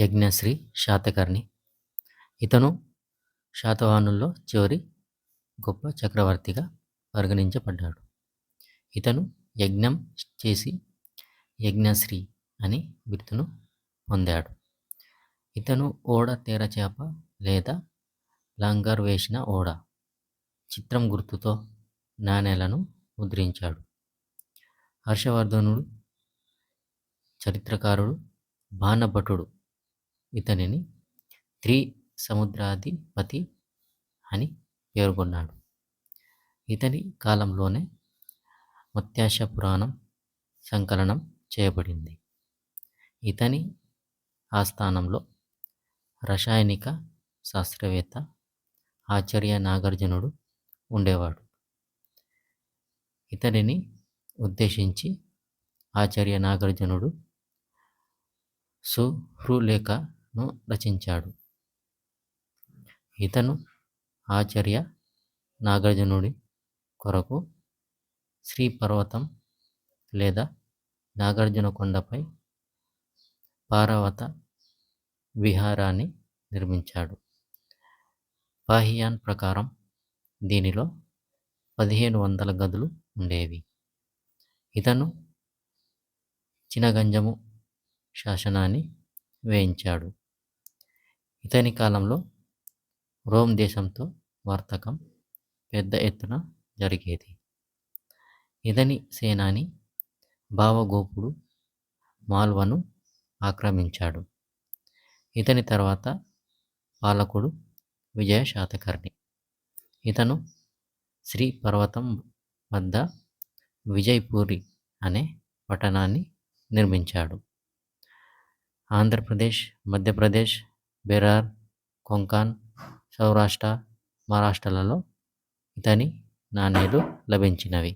యజ్ఞశ్రీ శాతకర్ణి. ఇతను శాతవాహనుల్లో చివరి గొప్ప చక్రవర్తిగా పరిగణించబడ్డాడు. ఇతను యజ్ఞం చేసి యజ్ఞశ్రీ అని బిరుదును పొందాడు. ఇతను ఓడ తెరచాప లేదా లంగర్ వేసిన ఓడ చిత్రం గుర్తుతో నాణేలను ముద్రించాడు. హర్షవర్ధనుడు చరిత్రకారుడు బాణభటుడు ఇతనిని త్రి సముద్రాధిపతి అని పేర్కొన్నాడు. ఇతని కాలంలోనే మత్యాశ పురాణం సంకలనం చేయబడింది. ఇతని ఆస్థానంలో రసాయనిక శాస్త్రవేత్త ఆచార్య నాగార్జునుడు ఉండేవాడు. ఇతనిని ఉద్దేశించి ఆచార్య నాగార్జునుడు సుహృలేఖ ను రచించాడు. ఇతను ఆచార్య నాగార్జునుడి కొరకు శ్రీ పర్వతం లేదా నాగార్జున కొండపై పార్వత విహారాన్ని నిర్మించాడు. పాహియాన్ ప్రకారం దీనిలో పదిహేను వందల గదులు ఉండేవి. ఇతను చినగంజము శాసనాన్ని వేయించాడు. ఇతని కాలంలో రోమ్ దేశంతో వర్తకం పెద్ద ఎత్తున జరిగేది. ఇతని సేనాని భావగోపుడు మాల్వను ఆక్రమించాడు. ఇతని తర్వాత పాలకుడు విజయ శాతకర్ణి. ఇతను శ్రీ పర్వతం వద్ద విజయపూరి అనే పట్టణాన్ని నిర్మించాడు. ఆంధ్రప్రదేశ్ మధ్యప్రదేశ్ బెరార్ కొంకణ్ సౌరాష్ట్ర మహారాష్ట్రలలో ఇతని నాణేలు లభించినవి.